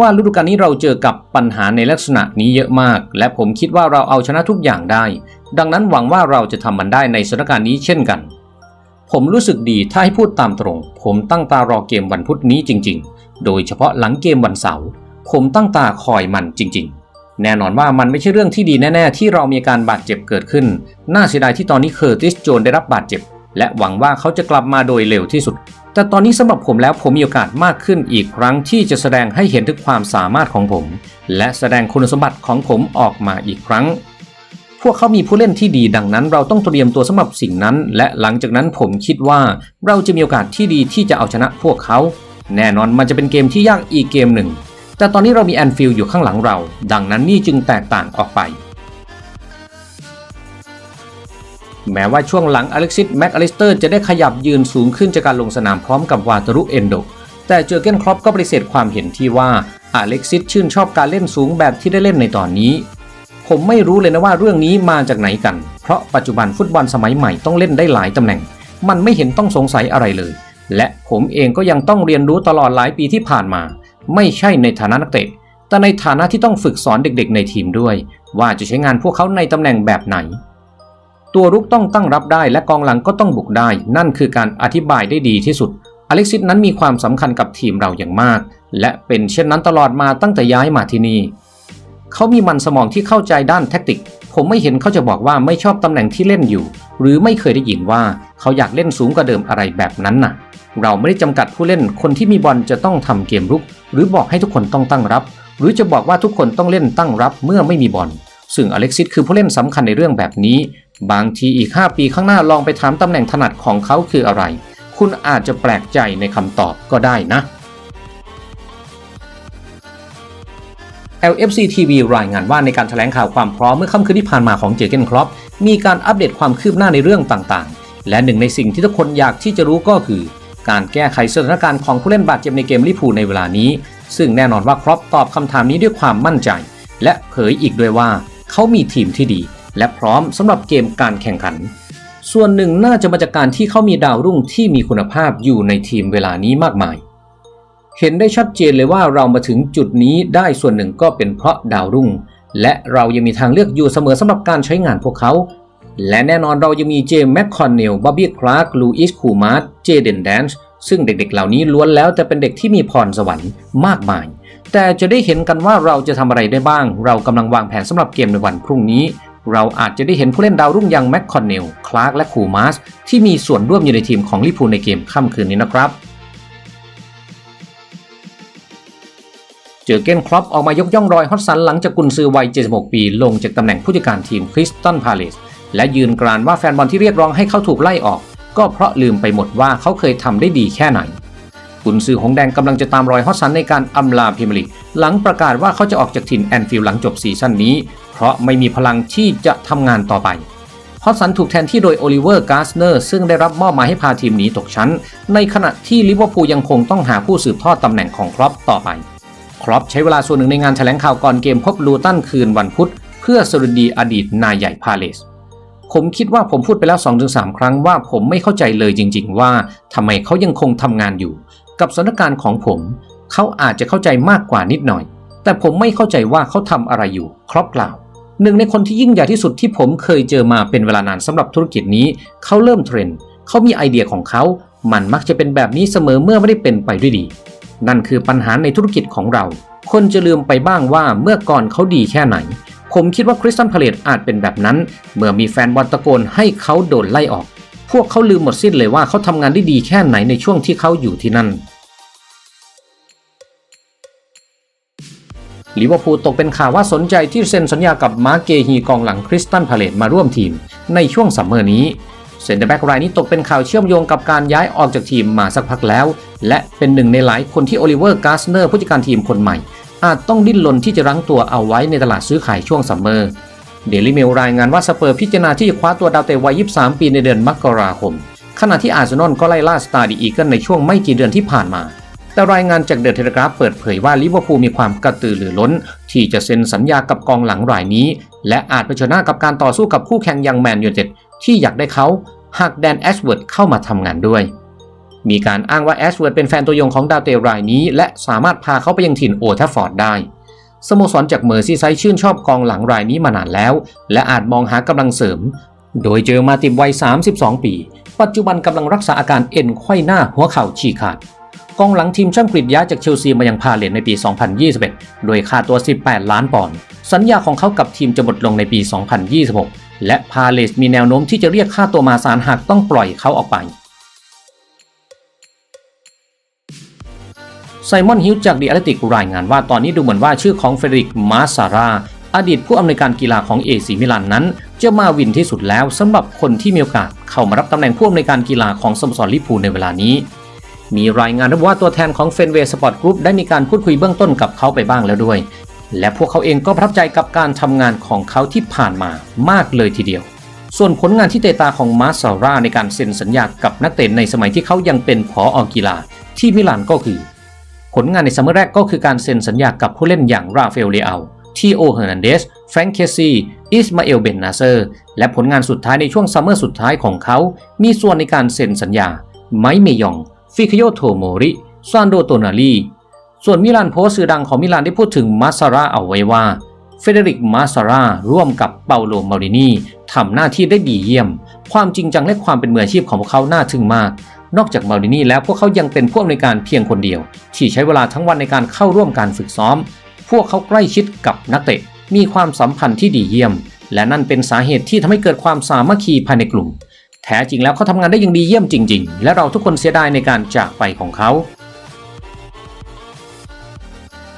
ว่าฤดูกาลนี้เราเจอกับปัญหาในลักษณะนี้เยอะมาก และผมคิดว่าเราเอาชนะทุกอย่างได้ ดังนั้นหวังว่าเราจะทำมันได้ในสถานการณ์นี้เช่นกัน ผมรู้สึกดีถ้าให้พูดตามตรง ผมตั้งตารอเกมวันพุธนี้จริง ๆ โดยเฉพาะหลังเกมวันเสาร์ผมตั้งตาคอยมันจริง ๆแน่นอนว่ามันไม่ใช่เรื่องที่ดีแน่ ๆ ที่เรามีการบาดเจ็บเกิดขึ้น น่าเสียดายที่ตอนนี้เคอร์ติสโจนได้รับบาดเจ็บ และหวังว่าเขาจะกลับมาโดยเร็วที่สุดแต่ตอนนี้สำหรับผมแล้วผมมีโอกาสมากขึ้นอีกครั้งที่จะแสดงให้เห็นถึงความสามารถของผม และแสดงคุณสมบัติของผมออกมาอีกครั้ง พวกเขามีผู้เล่นที่ดีดังนั้น เราต้องเตรียมตัวสำหรับสิ่งนั้น และหลังจากนั้นผมคิดว่าเราจะมีโอกาสที่ดีที่จะเอาชนะพวกเขา แน่นอนมันจะเป็นเกมที่ยากอีกเกมหนึ่ง แต่ตอนนี้เรามีแอนฟิลด์อยู่ข้างหลังเรา ดังนั้นนี่จึงแตกต่างออกไป แม้ว่าช่วงหลังอเล็กซิสแม็กอลิสเตอร์จะได้ขยับยืนสูงขึ้นจากการลงสนามพร้อมกับวาตารุเอนโด แต่เจอเกนครอปก็ปฏิเสธความเห็นที่ว่าอเล็กซิสชื่นชอบการเล่นสูงแบบที่ได้เล่นในตอนนี้ ผมไม่รู้เลยนะว่าเรื่องนี้มาจากไหนกัน เพราะปัจจุบันฟุตบอลสมัยใหม่ต้องเล่นได้หลายตำแหน่ง มันไม่เห็นต้องสงสัยอะไรเลย และผมเองก็ยังต้องเรียนรู้ตลอดหลายปีที่ผ่านมา ไม่ใช่ในฐานะนักเตะ แต่ในฐานะที่ต้องฝึกสอนเด็กๆ ในทีมด้วย ว่าจะใช้งานพวกเขาในตำแหน่งแบบไหน ตัวรุกต้องตั้งรับได้และกองหลังก็ต้องบุกได้ นั่นคือการอธิบายได้ดีที่สุด อเล็กซิสนั้นมีความสำคัญกับทีมเราอย่างมาก และเป็นเช่นนั้นตลอดมาตั้งแต่ย้ายมาที่นี่ เขามีมันสมองที่เข้าใจด้านแท็กติก ผมไม่เห็นเขาจะบอกว่าไม่ชอบตำแหน่งที่เล่นอยู่ หรือไม่เคยได้ยินว่าเขาอยากเล่นสูงกว่าเดิมอะไรแบบนั้นน่ะ เราไม่ได้จำกัดผู้เล่น คนที่มีบอลจะต้องทำเกมรุก หรือบอกให้ทุกคนต้องตั้งรับ หรือจะบอกว่าทุกคนต้องเล่นตั้งรับเมื่อไม่มีบอล ซึ่งอเล็กซิสคือผู้เล่นสำคัญในเรื่องแบบนี้ บางทีอีก 5 ปีข้างหน้าลองไปถามตำแหน่งถนัดของเขาคืออะไร คุณอาจจะแปลกใจในคำตอบก็ได้นะ LFC TV รายงานว่าในการแถลงข่าวความพร้อมเมื่อค่ำคืนที่ผ่านมาของเจเกนครอปมีการอัปเดตความคืบหน้าในเรื่องต่างๆ และหนึ่งในสิ่งที่ทุกคนอยากที่จะรู้ก็คือ การแก้ไขสถานการณ์ของผู้เล่นบาดเจ็บในเกมลิพูในเวลานี้ ซึ่งแน่นอนว่าครอปตอบคำถามนี้ด้วยความมั่นใจ และเผยอีกด้วยว่า เขามีทีมที่ดี และพร้อมสำหรับเกมการแข่งขัน ส่วนหนึ่งน่าจะมาจากการที่เขามีดาวรุ่งที่มีคุณภาพอยู่ในทีมเวลานี้มากมาย เห็นได้ชัดเจนเลยว่าเรามาถึงจุดนี้ได้ส่วนหนึ่งก็เป็นเพราะดาวรุ่ง และเรายังมีทางเลือกอยู่เสมอสำหรับการใช้งานพวกเขาและแน่นอนเรายังมีเจมส์แมคคอนเนล บอบบี้คลาร์ก ลูอิส คูมาร์เจเดนแดนส์ซึ่งเด็กๆ เหล่านี้ล้วนแล้วแต่เป็นเด็กที่มีพรสวรรค์มากมาย แต่จะได้เห็นกันว่าเราจะทำอะไรได้บ้าง เรากำลังวางแผนสำหรับเกมในวันพรุ่งนี้ เราอาจจะได้เห็นผู้เล่นดาวรุ่งอย่างแมคคอนเนล คลาร์กและคูมาสที่มีส่วนร่วมอยู่ในทีมของลิพูลในเกมค่ำคืนนี้นะครับเจอเกนครอปออกมายกย่องรอยฮอตสันหลังจากกุนซือวัย 76 ปี ลงจากตำแหน่งผู้จัดการทีมคริสตันพาเลสและยืนกรานว่าแฟนบอลที่เรียกร้องให้เขาถูกไล่ออก ก็เพราะลืมไปหมดว่าเขาเคยทำได้ดีแค่ไหน กุนซือหงแดงกำลังจะตามรอยฮอตสันในการอำลาพรีเมียร์ลีกหลังประกาศว่าเขาจะออกจากทีมแอนฟิลด์หลังจบซีซั่นนี้ เพราะไม่มีพลังที่จะทำงานต่อไปฮอตสันถูกแทนที่โดยโอลิเวอร์กาสเนอร์ซึ่งได้รับมอบหมายให้พาทีมหนีตกชั้น ในขณะที่ลิเวอร์พูลยังคงต้องหาผู้สืบทอดตำแหน่งของครอปต่อไปครอปใช้เวลาส่วนหนึ่งในงานแถลงข่าวก่อนเกมพบลูตันคืนวันพุธ เพื่อสรุดีอดีตนายใหญ่พาเลสผมคิดว่าผมพูดไปแล้ว 2-3 ครั้งว่าผมไม่เข้าใจเลยจริง ๆ ว่าทำไมเขายังคงทำงานอยู่ กับสถานการณ์ของผม เขาอาจจะเข้าใจมากกว่านิดหน่อย แต่ผมไม่เข้าใจว่าเขาทำอะไรอยู่ ครอปกล่าวหนึ่งในคนที่ยิ่งใหญ่ที่สุดที่ผมเคยเจอมาเป็นเวลานานสำหรับธุรกิจนี้ เขาเริ่มเทรนด์เขามีไอเดียของเขา มันมักจะเป็นแบบนี้เสมอเมื่อไม่ได้เป็นไปด้วยดี นั่นคือปัญหาในธุรกิจของเรา คนจะลืมไปบ้างว่าเมื่อก่อนเขาดีแค่ไหน ผมคิดว่าคริสตันพาเลตอาจเป็นแบบนั้น เมื่อมีแฟนบอลตะโกนให้เขาโดนไล่ออก พวกเขาลืมหมดสิ้นเลยว่าเขาทำงานได้ดีแค่ไหนในช่วงที่เขาอยู่ที่นั่น ลิเวอร์พูลตกเป็นข่าวว่าสนใจที่เซ็นสัญญากับมาร์เกฮีกองหลังคริสตันพาเลตมาร่วมทีม ในช่วงซัมเมอร์นี้เซนเตอร์แบ็กรายนี้ตกเป็นข่าวเชื่อมโยงกับการย้ายออกจากทีมมาสักพักแล้ว และเป็นหนึ่งในหลายคนที่โอลิเวอร์กาสเนอร์ผู้จัดการทีมคนใหม่ อาจต้องดิ้นรนที่จะรั้งตัวเอาไว้ในตลาดซื้อขายช่วงซัมเมอร์เดลิเมลรายงานว่าสเปอร์พิจารณาที่จะคว้าตัวดาวเตะวัย 23 ปีในเดือนมกราคม ขณะที่อาร์เซนอลก็ไล่ล่าสตาร์ดีอีเกิลในช่วงไม่กี่เดือนที่ผ่านมา แต่รายงานจากเดอะเทเลกราฟเปิดเผยว่าลิเวอร์พูลมีความกระตือรือร้น ที่จะเซ็นสัญญากับกองหลังรายนี้ และอาจเผชิญหน้ากับการต่อสู้กับคู่แข่งอย่างแมนยูเต็ดที่อยากได้เขาหากแดนแอชเวิร์ดเข้ามาทำงานด้วย มีการอ้างว่าแอชเวิร์ดเป็นแฟนตัวยงของดาวเตรายนี้ และสามารถพาเขาไปยังถิ่นโอทัฟฟอร์ดได้สโมสรจากเมอร์ซีไซด์ชื่นชอบกองหลังรายนี้มานานแล้ว และอาจมองหากำลังเสริม โดยเจอมาติบวัย 32 ปี ปัจจุบันกำลังรักษาอาการเอ็นไขว้หน้าหัวเข่าฉีกขาด กองหลังทีมช่างกรีย้ายจากเชลซีมายังพาเลนในปี 2021 โดยค่าตัว 18 ล้านปอนด์ สัญญาของเขากับทีมจะหมดลงในปี 2026 และพาเลสมีแนวโน้มที่จะเรียกค่าตัวมาสารหากต้องปล่อยเขาออกไปไซมอนฮิวจากดี a อ l ติกรายงานว่าตอนนี้ดูเหมือนว่าชื่อของเฟเดริกมาซาราอดีตผู้อำนวยการกีฬาของเอซีมิลานนั้น จะมาวินที่สุดแล้วสำหรับคนที่มีโอกาสเข้ามารับตำแหน่งผู้อำนวยการกีฬาของสโมสรลิเวอร์พูในเวลานี้ มีรายงานระบุว่าตัวแทนของเฟนเวย์สปอร์ตกรุ๊ปได้มีการพูดคุยเบื้องต้นกับเขาไปบ้างแล้วด้วย และพวกเขาเองก็ประทับใจกับการทำงานของเขาที่ผ่านมามากเลยทีเดียว ส่วนผลงานที่เตะตาของมาซาร่าในการเซ็นสัญญากับนักเตะในสมัยที่เขายังเป็นผออกีฬาที่มิลานก็คือ ผลงานในซัมเมอร์แรกก็คือการเซ็นสัญญากับผู้เล่นอย่างราฟาเอลเลอาทีโอเฮอร์นันเดสแฟรงเคซีอิสมาเอลเบนนาเซอร์ และผลงานสุดท้ายในช่วงซัมเมอร์สุดท้ายของเขา มีส่วนในการเซ็นสัญญา ไมเมยอง ฟิคโยโทโมริซานโดโตนาลีส่วนมิลานโพสต์สื่อดังของมิลานได้พูดถึงมาซาร่าเอาไว้ว่าเฟเดริกมาซาร่าร่วมกับเปาโลมารินีทำหน้าที่ได้ดีเยี่ยม ความจริงจังและความเป็นมืออาชีพของพวกเขาน่าทึ่งมาก นอกจากมารินีแล้วพวกเขายังเป็นผู้อำนวยการเพียงคนเดียว ที่ใช้เวลาทั้งวันในการเข้าร่วมการฝึกซ้อม พวกเขาใกล้ชิดกับนักเตะ มีความสัมพันธ์ที่ดีเยี่ยม และนั่นเป็นสาเหตุที่ทำให้เกิดความสามัคคีภายในกลุ่ม แท้จริงแล้วเขาทำงานได้อย่างดีเยี่ยมจริง ๆ และเราทุกคนเสียดายในการจากไปของเขา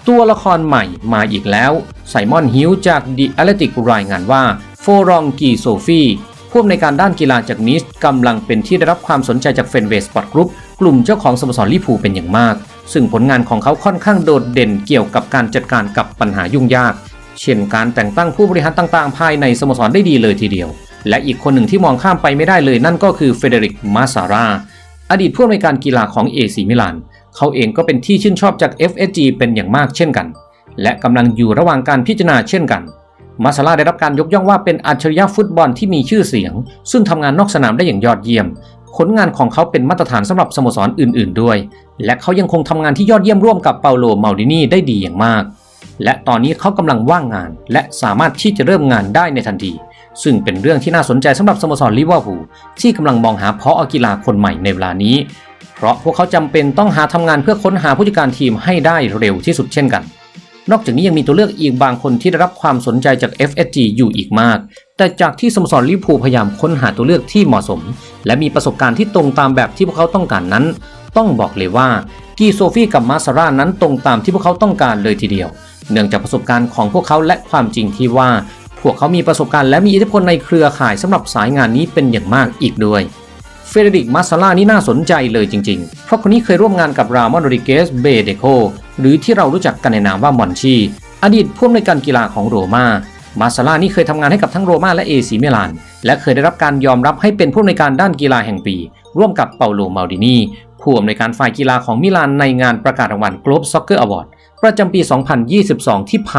ตัวละครใหม่มาอีกแล้วไซมอนฮิวจากดิอ l ลติกรายงานว่าโฟรองกีโซฟีผู้อำนวยการด้านกีฬาจากนิสกำลังเป็นที่ได้รับความสนใจจากเฟนเวสปอร์ตกรุ๊ปกลุ่มเจ้าของสโมสรลิพูเป็นอย่างมาก ซึ่งผลงานของเขาค่อนข้างโดดเด่นเกี่ยวกับการจัดการกับปัญหายุ่งยาก เช่นการแต่งตั้งผู้บริหารต่างๆ ภายในสโมสรได้ดีเลยทีเดียว และอีกคนหนึ่งที่มองข้ามไปไม่ได้เลยนั่นก็คือเฟเดริก มาซารา อดีตผู้อำนวยการกีฬาของเอซีมิลาน เขาเองก็เป็นที่ชื่นชอบจาก FSG เป็นอย่างมากเช่นกัน และกำลังอยู่ระหว่างการพิจารณาเช่นกัน มาซาราได้รับการยกย่องว่าเป็นอัจฉริยะฟุตบอลที่มีชื่อเสียง ซึ่งทำงานนอกสนามได้อย่างยอดเยี่ยม ผลงานของเขาเป็นมาตรฐานสำหรับสโมสรอื่น ๆ ด้วย และเขายังคงทำงานที่ยอดเยี่ยมร่วมกับเปาโล มาดินีได้ดีอย่างมาก และตอนนี้เขากำลังว่างงาน และสามารถที่จะเริ่มงานได้ในทันที ซึ่งเป็นเรื่องที่น่าสนใจสำหรับสโมสรลิเวอร์พูลที่กำลังมองหาเพาะกีฬาคนใหม่ในเวลานี้ เพราะพวกเขาจำเป็นต้องหาทำงานเพื่อค้นหาผู้จัดการทีมให้ได้เร็วที่สุดเช่นกัน นอกจากนี้ยังมีตัวเลือกอีกบางคนที่ได้รับความสนใจจาก FSG อยู่อีกมาก แต่จากที่สโมสรลิเวอร์พูลพยายามค้นหาตัวเลือกที่เหมาะสม และมีประสบการณ์ที่ตรงตามแบบที่พวกเขาต้องการนั้น ต้องบอกเลยว่ากีโซฟี่กับมาซาร่านั้นตรงตามที่พวกเขาต้องการเลยทีเดียว เนื่องจากประสบการณ์ของพวกเขาและความจริงที่ว่า พวกเขามีประสบการณ์และมีอิทธิพลในเครือข่ายสำหรับสายงานนี้เป็นอย่างมากอีกด้วยเฟเดริกมาซาร่านี่น่าสนใจเลยจริงๆ เพราะคนนี้เคยร่วมงานกับรามอนโรดิเกสเบเดโคหรือที่เรารู้จักกันในนามว่ามอนชี อดีตผู้อำนวยการกีฬาของโรมามาซาร่านี่เคยทำงานให้กับทั้งโรมาและเอซีมิลาน และเคยได้รับการยอมรับให้เป็นผู้อำนวยการด้านกีฬาแห่งปี ร่วมกับเปาโลมาดินีผู้อำนวยการฝ่ายกีฬาของมิลานในงานประกาศรางวัล Globe Soccer Award ประจำปี 2022 ที่ผ่าน